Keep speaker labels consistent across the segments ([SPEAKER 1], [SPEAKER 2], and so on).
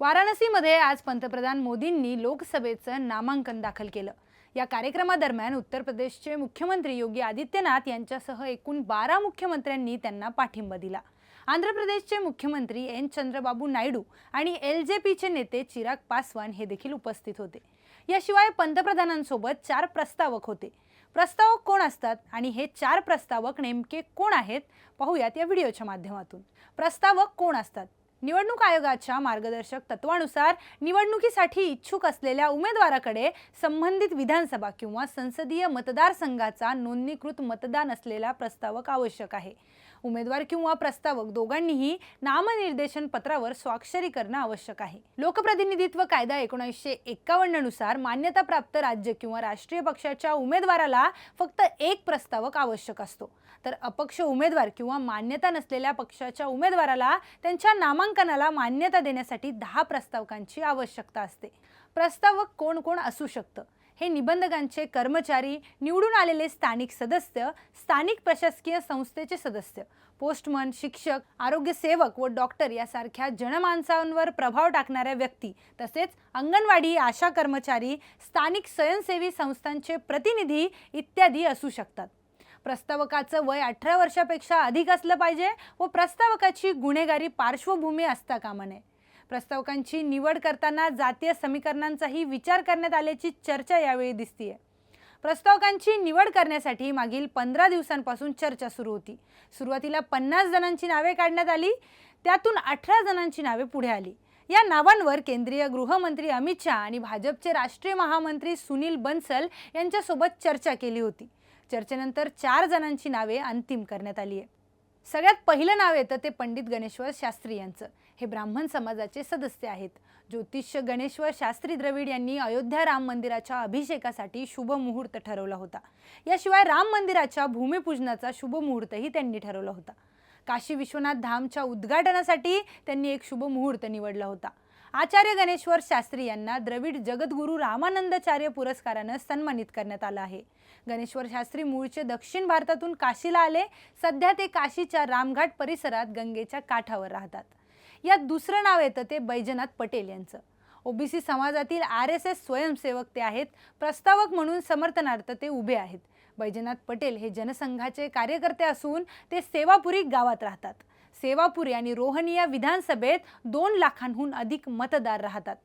[SPEAKER 1] वाराणसीमध्ये आज पंतप्रधान मोदींनी लोकसभेचं नामांकन दाखल केलं. या कार्यक्रमादरम्यान उत्तर प्रदेशचे मुख्यमंत्री योगी आदित्यनाथ यांच्यासह एकूण बारा मुख्यमंत्र्यांनी त्यांना पाठिंबा दिला. आंध्र प्रदेशचे मुख्यमंत्री एन. चंद्रबाबू नायडू आणि एल जे पीचे नेते चिराग पासवान हे देखील उपस्थित होते. याशिवाय पंतप्रधानांसोबत चार प्रस्तावक होते. प्रस्तावक कोण असतात आणि हे चार प्रस्तावक नेमके कोण आहेत? पाहूयात या व्हिडिओच्या माध्यमातून. प्रस्तावक कोण असतात? निवडणूक आयोगाच्या मार्गदर्शक तत्वानुसार निवडणुकीसाठी इच्छुक असलेल्या उमेदवाराकडे संबंधित विधानसभा किंवा संसदीय मतदारसंघाचा नोंदणीकृत मतदान असलेला प्रस्तावक आवश्यक आहे. उमेदवार किंवा प्रस्तावक दोघांनीही नामनिर्देशन पत्रावर स्वाक्षरी करणं आवश्यक आहे. लोकप्रतिनिधित्व कायदा एकोणीसशे एक्कावन्ननुसार मान्यताप्राप्त राज्य किंवा राष्ट्रीय पक्षाच्या उमेदवाराला फक्त एक प्रस्तावक आवश्यक असतो. तर अपक्ष उमेदवार किंवा मान्यता नसलेल्या पक्षाच्या उमेदवाराला त्यांच्या नामांकनाला मान्यता देण्यासाठी दहा प्रस्तावकांची आवश्यकता असते. प्रस्तावक कोण कोण असू शकतं? हे निबंधकांचे कर्मचारी निवडून आलेले स्थानिक सदस्य स्थानिक प्रशासकीय संस्थेचे सदस्य पोस्टमन शिक्षक आरोग्य सेवक व डॉक्टर यासारख्या जनमानसांवर प्रभाव टाकणाऱ्या व्यक्ती तसेच अंगणवाडी आशा कर्मचारी स्थानिक स्वयंसेवी संस्थांचे प्रतिनिधी इत्यादी असू शकतात. प्रस्तावकाचं वय अठरा वर्षापेक्षा अधिक असलं पाहिजे व प्रस्तावकाची गुन्हेगारी पार्श्वभूमी असता कामा नये. प्रस्तावकांची निवड करताना जातीय समीकरणांचाही विचार करण्यात आल्याची चर्चा यावेळी दिसतीये. प्रस्तावकांची निवड करण्यासाठी मागील पंधरा दिवसांपासून चर्चा सुरू होती. सुरुवातीला पन्नास जणांची नावे काढण्यात आली त्यातून अठरा जणांची नावे पुढे आली. या नावांवर केंद्रीय गृहमंत्री अमित शहा आणि भाजपचे राष्ट्रीय महामंत्री सुनील बन्सल यांच्यासोबत चर्चा केली होती. चर्चेनंतर चार जणांची नावे अंतिम करण्यात आली आहे सगळ्यात पहिलं नाव येतं ते पंडित गणेश्वर शास्त्री यांचं. हे ब्राह्मण समाजाचे सदस्य आहेत. ज्योतिष्य गणेश्वर शास्त्री द्रविड यांनी अयोध्या राम मंदिराच्या अभिषेकासाठी शुभ मुहूर्त ठरवला होता. याशिवाय राम मंदिराच्या भूमिपूजनाचा शुभ मुहूर्तही त्यांनी ठरवला होता. काशी विश्वनाथ धामच्या उद्घाटनासाठी त्यांनी एक शुभ मुहूर्त निवडला होता. आचार्य गणेश्वर शास्त्री यांना द्रविड जगद्गुरू रामानंदाचार्य पुरस्कारानं सन्मानित करण्यात आलं आहे. गणेश्वर शास्त्री मूळचे दक्षिण भारतातून काशीला आले. सध्या ते काशीच्या रामघाट परिसरात गंगेच्या काठावर राहतात. यात दुसरं नाव येतं ते बैजनाथ पटेल यांचं. ओबीसी समाजातील आर एस एस स्वयंसेवक ते आहेत. प्रस्तावक म्हणून समर्थनार्थ ते उभे आहेत. बैजनाथ पटेल हे जनसंघाचे कार्यकर्ते असून ते सेवापुरी गावात राहतात. सेवापुरी आणि रोहनी या विधानसभेत दोन लाखांहून अधिक मतदार राहतात.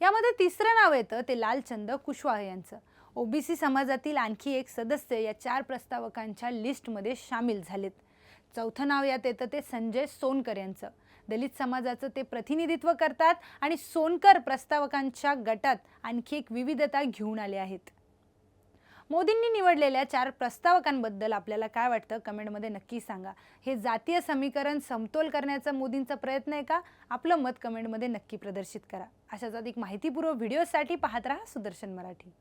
[SPEAKER 1] यामध्ये तिसरं नाव येतं ते लालचंद कुशवाह यांचं. ओबीसी समाजातील आणखी एक सदस्य या चार प्रस्तावकांच्या लिस्टमध्ये सामील झालेत. चौथं नाव यात येतं ते संजय सोनकर यांचं. दलित समाजाचं ते प्रतिनिधित्व करतात आणि सोनकर प्रस्तावकांच्या गटात आणखी एक विविधता घेऊन आले आहेत. मोदींनी निवडलेल्या चार प्रस्तावकांबद्दल आपल्याला काय वाटतं? कमेंटमध्ये नक्की सांगा. हे जातीय समीकरण समतोल करण्याचा मोदींचा प्रयत्न आहे का? आपलं मत कमेंटमध्ये नक्की प्रदर्शित करा. अशाच अधिक माहितीपूर्व व्हिडिओसाठी पाहत राहा सुदर्शन मराठी.